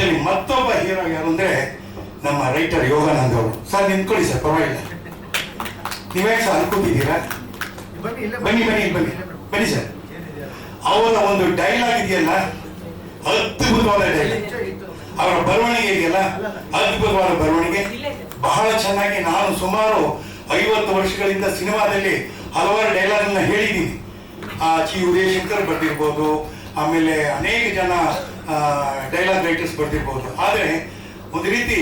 ಇದರಲ್ಲಿ ಮತ್ತೊಬ್ಬ ಹೀರೋ ಯಾರು ಅಂದ್ರೆ ನಮ್ಮ ರೈಟರ್ ಯೋಗಾನಂದ್ ಅವರು. ಸರ್ ನಿಂತ್ಕೊಳ್ಳಿ ಸರ್ ಪರವಾಗಿಲ್ಲ. ನೀವೇ ಸರ್ ಅನ್ಕೋತಿದ್ದೀರಾ? ಬನ್ನಿ ಬನ್ನಿ ಬನ್ನಿ ಬನ್ನಿ. ಸರ್. ಅವರ ಒಂದು ಡೈಲಾಗ್ ಇದೆಯಲ್ಲ? ಅದ್ಭುತವಾದ ಡೈಲಾಗ್ ಅವರ ಬರವಣಿಗೆ ಇದೆಯಲ್ಲ? ಅದ್ಭುತವಾದ ಬರವಣಿಗೆ. ಬಹಳ ಚೆನ್ನಾಗಿ ನಾನು ಸುಮಾರು ಐವತ್ತು ವರ್ಷಗಳಿಂದ ಸಿನಿಮಾದಲ್ಲಿ ಹಲವಾರು ಡೈಲಾಗ್ ಅನ್ನ ಹೇಳಿದ್ದೀನಿ. ಆ ಚಿ ಉದಯಶಂಕರ್ ಬರ್ದಿರ್ಬೋದು ಆಮೇಲೆ ಅನೇಕ ಜನ ಡೈಲಾಗ್ ರೈಟರ್ಸ್ ಬರ್ತಿರ್ಬೋದು. ಆದರೆ ಒಂದು ರೀತಿ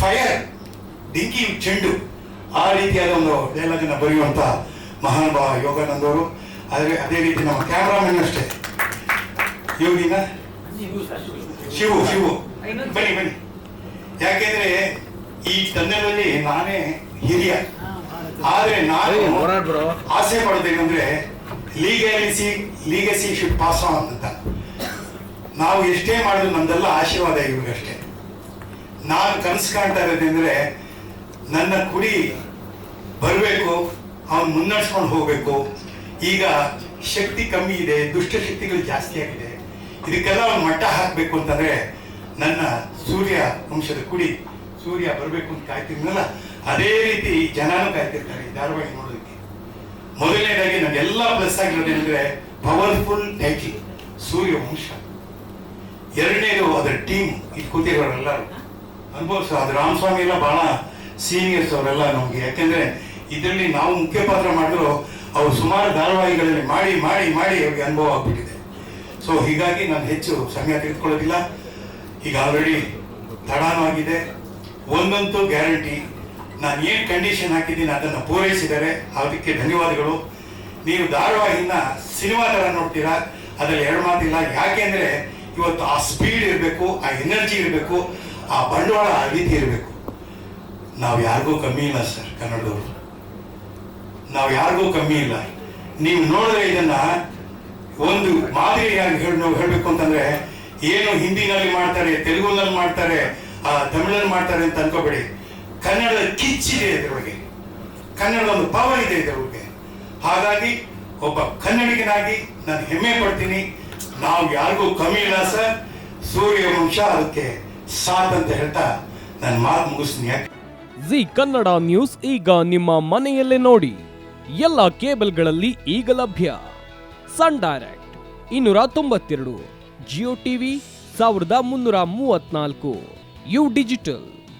ಫೈರ್ ಡಿಂಕಿ ಚೆಂಡು ಆ ರೀತಿಯಾದ ಒಂದು ಡೈಲಾಗ್ ಬರೆಯುವಂಥ ಬರೆಯುವಂತ ಮಹಾನುಭಾವ ಯೋಗಾನಂದ್ ಅವರು ಆದರೆ ಅದೇ ರೀತಿ ನಮ್ಮ ಕ್ಯಾಮ್ರಾಮನ್ ಅಷ್ಟೇ. ಯೋಗಿನ? ಶಿವು ಶಿವು. ಬನ್ನಿ ಬನ್ನಿ. ಯಾಕೆಂದ್ರೆ ಈ ತಂಡದಲ್ಲಿ ನಾನೇ ಹಿರಿಯ. ಆದ್ರೆ ನಾನು ಆಸೆ ಪಡೋದೇನೆಂದ್ರೆ legacy legacy should pass on ಅಂತ. ನಾವು ಎಷ್ಟೇ ಮಾಡಿದ್ರು ನಮ್ದೆಲ್ಲ ಆಶೀರ್ವಾದ ಇವ್ರಿಗಷ್ಟೇ ನಾನು ಕನಸು ಕಾಣ್ತಾ ಇರೋದಂದ್ರೆ ನನ್ನ ಕುಡಿ ಬರಬೇಕು, ಅವನು ಮುನ್ನಡೆಸ್ಕೊಂಡು ಹೋಗಬೇಕು. ಈಗ ಶಕ್ತಿ ಕಮ್ಮಿ ಇದೆ, ದುಷ್ಟ ಶಕ್ತಿಗಳು ಜಾಸ್ತಿ ಆಗಿದೆ. ಇದಕ್ಕೆಲ್ಲ ಅವ್ನು ಮಟ್ಟ ಹಾಕಬೇಕು ಅಂತಂದ್ರೆ, ನನ್ನ ಸೂರ್ಯ ವಂಶದ ಕುಡಿ ಸೂರ್ಯ ಬರಬೇಕು ಅಂತ ಕಾಯ್ತಿರ್ನಲ್ಲ ಅದೇ ರೀತಿ ಜನನೂ ಕಾಯ್ತಿರ್ತಾರೆ ಈ ಧಾರಾವಾಹಿ ನೋಡೋದಕ್ಕೆ. ಮೊದಲನೇದಾಗಿ ನಮಗೆಲ್ಲ ಪ್ಲಸ್ ಆಗಿರೋದೇನೆಂದ್ರೆ ಪವರ್ಫುಲ್ ಟೈಟಿಲ್ ಸೂರ್ಯ ವಂಶ. ಎರಡನೇದು ಅದರ ಟೀಮ್ ಇದು ಕೂತಿರೋರೆಲ್ಲರೂ. ಅನುಭವಿಸ, ಅದು ರಾಮಸ್ವಾಮಿ ಎಲ್ಲ ಬಹಳ ಸೀನಿಯರ್ಸ್ ಅವರೆಲ್ಲ ನಮಗೆ. ಯಾಕೆಂದ್ರೆ ಇದರಲ್ಲಿ ನಾವು ಮುಖ್ಯ ಪಾತ್ರ ಮಾಡಿದ್ರು ಅವ್ರು ಸುಮಾರು ಧಾರಾವಾಹಿಗಳಲ್ಲಿ ಮಾಡಿ ಮಾಡಿ ಮಾಡಿ ಅವ್ರಿಗೆ ಅನುಭವ ಆಗ್ಬಿಟ್ಟಿದೆ. ಸೊ ಹೀಗಾಗಿ ನಾನು ಹೆಚ್ಚು ಸಮಯ ತೆಗೆದುಕೊಳ್ಳೋದಿಲ್ಲ. ಈಗ ಆಲ್ರೆಡಿ ತಡಾನು ಆಗಿದೆ. ಒಂದಂತೂ ಗ್ಯಾರಂಟಿ ನಾನು ಏನು ಕಂಡೀಷನ್ ಹಾಕಿದ್ದೀನಿ ಅದನ್ನು ಪೂರೈಸಿದ್ದಾರೆ ಅದಕ್ಕೆ ಧನ್ಯವಾದಗಳು. ನೀವು ಧಾರಾವಾಹಿನ ಸಿನಿಮಾ ಥರ ನೋಡ್ತೀರಾ, ಅದರಲ್ಲಿ ಎರಡು ಮಾತಿಲ್ಲ. ಯಾಕೆಂದ್ರೆ ಇವತ್ತು ಆ ಸ್ಪೀಡ್ ಇರಬೇಕು, ಆ ಎನರ್ಜಿ ಇರಬೇಕು, ಆ ಬಂಡವಾಳ ಆ ರೀತಿ ಇರಬೇಕು. ನಾವು ಯಾರಿಗೂ ಕಮ್ಮಿ ಇಲ್ಲ ಸರ್ ಕನ್ನಡದವರು. ನಾವು ಯಾರಿಗೂ ಕಮ್ಮಿ ಇಲ್ಲ. ನೀವು ನೋಡಿದ್ರೆ ಇದನ್ನ ಒಂದು ಮಾದರಿಯಾಗಿ ಹೇಳಬೇಕು ಅಂತಂದ್ರೆ, ಏನು ಹಿಂದಿನಲ್ಲಿ ಮಾಡ್ತಾರೆ, ತೆಲುಗುನಲ್ಲಿ ಮಾಡ್ತಾರೆ ತಮಿಳಲ್ಲಿ ಮಾಡ್ತಾರೆ ಅಂತ ಅನ್ಕೋಬೇಡಿ. ಕನ್ನಡದ ಕಿಚ್ಚಿದೆ ಇದರೊಳಗೆ ಕನ್ನಡದ ಒಂದು ಪವರ್ ಇದೆ ಇದರೊಳಗೆ ಹಾಗಾಗಿ ಒಬ್ಬ ಕನ್ನಡಿಗನಾಗಿ ನಾನು ಹೆಮ್ಮೆ ಪಡ್ತೀನಿ. ನಾವು ಯಾರಿಗೂ ಕಮ್ಮಿ ಇಲ್ಲ ಸರ್. ಸೂರ್ಯ ವಂಶ ಅದಕ್ಕೆ ಸಾಥ್ ಅಂತ ಹೇಳ್ತಾ ನನ್ನ ಮಾತು ಮುಗಿಸ್ತೀನಿ. ಜಿ ಕನ್ನಡ ನ್ಯೂಸ್ ಈಗ ನಿಮ್ಮ ಮನೆಯಲ್ಲೇ ನೋಡಿ. ಎಲ್ಲ ಕೇಬಲ್ಗಳಲ್ಲಿ ಈಗ ಲಭ್ಯ. ಸನ್ ಡೈರೆಕ್ಟ್ ಇನ್ನೂರ ತೊಂಬತ್ತೆರಡು, ಜಿಯೋ ಟಿವಿ ಸಾವಿರದ ಮುನ್ನೂರ ಮೂವತ್ನಾಲ್ಕು ಯು ಡಿಜಿಟಲ್.